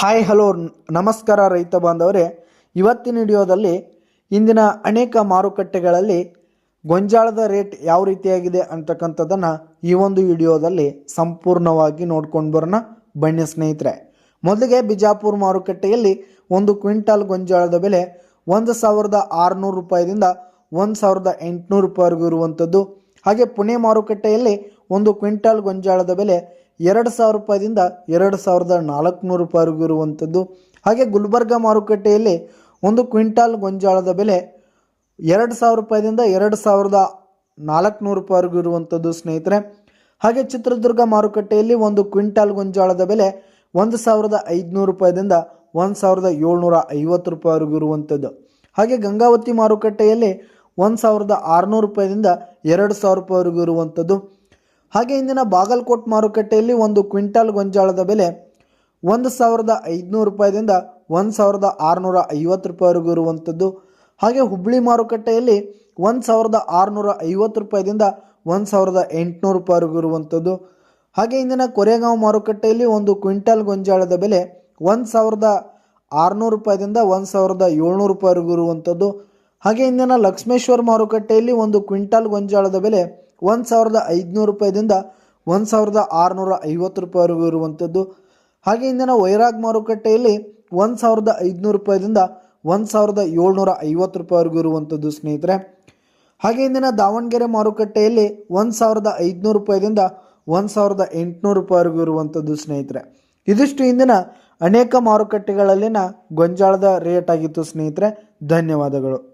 Hi, hello, ನಮಸ್ಕಾರ ರೈತ ಬಾಂಧವರೇ. ಇವತ್ತಿನ ವಿಡಿಯೋದಲ್ಲಿ ಇಂದಿನ ಅನೇಕ ಮಾರುಕಟ್ಟೆಗಳಲ್ಲಿ ಗೊಂಜಾಳದ ರೇಟ್ ಯಾವ ರೀತಿಯಾಗಿದೆ ಅಂತಕ್ಕಂಥದ್ದನ್ನು ಈ ಒಂದು ವಿಡಿಯೋದಲ್ಲಿ ಸಂಪೂರ್ಣವಾಗಿ ನೋಡ್ಕೊಂಡು ಬರೋಣ. ಬನ್ನಿ ಸ್ನೇಹಿತರೆ, ಮೊದಲಿಗೆ ಬಿಜಾಪುರ ಮಾರುಕಟ್ಟೆಯಲ್ಲಿ ಒಂದು ಕ್ವಿಂಟಾಲ್ ಗೊಂಜಾಳದ ಬೆಲೆ ಒಂದು ಸಾವಿರದ ಆರುನೂರು ರೂಪಾಯಿದಿಂದ ಒಂದು ಸಾವಿರದ ಎಂಟುನೂರು ರೂಪಾಯಿವರೆಗೂ ಇರುವಂಥದ್ದು. ಹಾಗೆ ಪುಣೆ ಮಾರುಕಟ್ಟೆಯಲ್ಲಿ ಒಂದು ಕ್ವಿಂಟಾಲ್ ಗೊಂಜಾಳದ ಬೆಲೆ ಎರಡು ಸಾವಿರ ರೂಪಾಯಿದಿಂದ ಎರಡು ಸಾವಿರದ ನಾಲ್ಕುನೂರು ರೂಪಾಯಿವರೆಗೂ ಇರುವಂಥದ್ದು. ಹಾಗೆ ಗುಲ್ಬರ್ಗ ಮಾರುಕಟ್ಟೆಯಲ್ಲಿ ಒಂದು ಕ್ವಿಂಟಾಲ್ ಗೊಂಜಾಳದ ಬೆಲೆ ಎರಡು ಸಾವಿರ ರೂಪಾಯಿದಿಂದ ಎರಡು ಸಾವಿರದ ನಾಲ್ಕುನೂರು ರೂಪಾಯಿವರೆಗೂ ಇರುವಂಥದ್ದು ಸ್ನೇಹಿತರೆ. ಹಾಗೆ ಚಿತ್ರದುರ್ಗ ಮಾರುಕಟ್ಟೆಯಲ್ಲಿ ಒಂದು ಕ್ವಿಂಟಾಲ್ ಗೊಂಜಾಳದ ಬೆಲೆ ಒಂದು ಸಾವಿರದ ಐದುನೂರು ರೂಪಾಯಿದಿಂದ ಒಂದು ಸಾವಿರದ ಏಳ್ನೂರ ಐವತ್ತು ರೂಪಾಯಿವರೆಗೂ ಇರುವಂಥದ್ದು. ಹಾಗೆ ಗಂಗಾವತಿ ಮಾರುಕಟ್ಟೆಯಲ್ಲಿ ಒಂದು ಸಾವಿರದ ಆರುನೂರು ರೂಪಾಯಿದಿಂದ ಎರಡು ಸಾವಿರ ರೂಪಾಯಿವರೆಗೂ ಇರುವಂಥದ್ದು. ಹಾಗೆ ಇಂದಿನ ಬಾಗಲಕೋಟ್ ಮಾರುಕಟ್ಟೆಯಲ್ಲಿ ಒಂದು ಕ್ವಿಂಟಾಲ್ ಗೊಂಜಾಳದ ಬೆಲೆ ಒಂದು ಸಾವಿರದ ಐದುನೂರು ರೂಪಾಯಿದಿಂದ ಒಂದು ಸಾವಿರದ ಆರುನೂರ ಐವತ್ತು ರೂಪಾಯಿವರೆಗೂ ಇರುವಂಥದ್ದು. ಹಾಗೆ ಹುಬ್ಬಳ್ಳಿ ಮಾರುಕಟ್ಟೆಯಲ್ಲಿ ಒಂದು ಸಾವಿರದ ಆರುನೂರ ಐವತ್ತು ರೂಪಾಯಿದಿಂದ ಒಂದು ಸಾವಿರದ ಎಂಟುನೂರು ರೂಪಾಯಿವರೆಗೂ ಇರುವಂಥದ್ದು. ಹಾಗೆ ಇಂದಿನ ಕೊರೆಗಾಂವ್ ಮಾರುಕಟ್ಟೆಯಲ್ಲಿ ಒಂದು ಕ್ವಿಂಟಾಲ್ ಗೊಂಜಾಳದ ಬೆಲೆ ಒಂದು ಸಾವಿರದ ಆರುನೂರು ರೂಪಾಯಿದಿಂದ ಒಂದು ಸಾವಿರದ ಏಳ್ನೂರು ರೂಪಾಯಿವರೆಗೂ ಇರುವಂಥದ್ದು. ಹಾಗೆ ಇಂದಿನ ಲಕ್ಷ್ಮೇಶ್ವರ ಮಾರುಕಟ್ಟೆಯಲ್ಲಿ ಒಂದು ಕ್ವಿಂಟಾಲ್ ಗೊಂಜಾಳದ ಬೆಲೆ ಒಂದು ಸಾವಿರದ ಐದುನೂರು ರೂಪಾಯಿದಿಂದ ಒಂದು ಸಾವಿರದ ಆರುನೂರ ಐವತ್ತು ರೂಪಾಯಿವರೆಗೂ ಇರುವಂಥದ್ದು. ಹಾಗೆ ಇಂದಿನ ವೈರಾಗ್ ಮಾರುಕಟ್ಟೆಯಲ್ಲಿ ಒಂದು ಸಾವಿರದ ಐದುನೂರು ರೂಪಾಯಿದಿಂದ ಒಂದು ಸಾವಿರದ ಏಳ್ನೂರ ಐವತ್ತು ರೂಪಾಯಿವರೆಗೂ ಇರುವಂಥದ್ದು ಸ್ನೇಹಿತರೆ. ಹಾಗೆ ಇಂದಿನ ದಾವಣಗೆರೆ ಮಾರುಕಟ್ಟೆಯಲ್ಲಿ ಒಂದು ಸಾವಿರದ ಐದುನೂರು ರೂಪಾಯಿದಿಂದ ಒಂದು ಸಾವಿರದ ಎಂಟುನೂರು ರೂಪಾಯಿವರೆಗೂ ಇರುವಂಥದ್ದು ಸ್ನೇಹಿತರೆ. ಇದಿಷ್ಟು ಇಂದಿನ ಅನೇಕ ಮಾರುಕಟ್ಟೆಗಳಲ್ಲಿನ ಗೊಂಜಾಳದ ರೇಟ್ ಆಗಿತ್ತು ಸ್ನೇಹಿತರೆ. ಧನ್ಯವಾದಗಳು.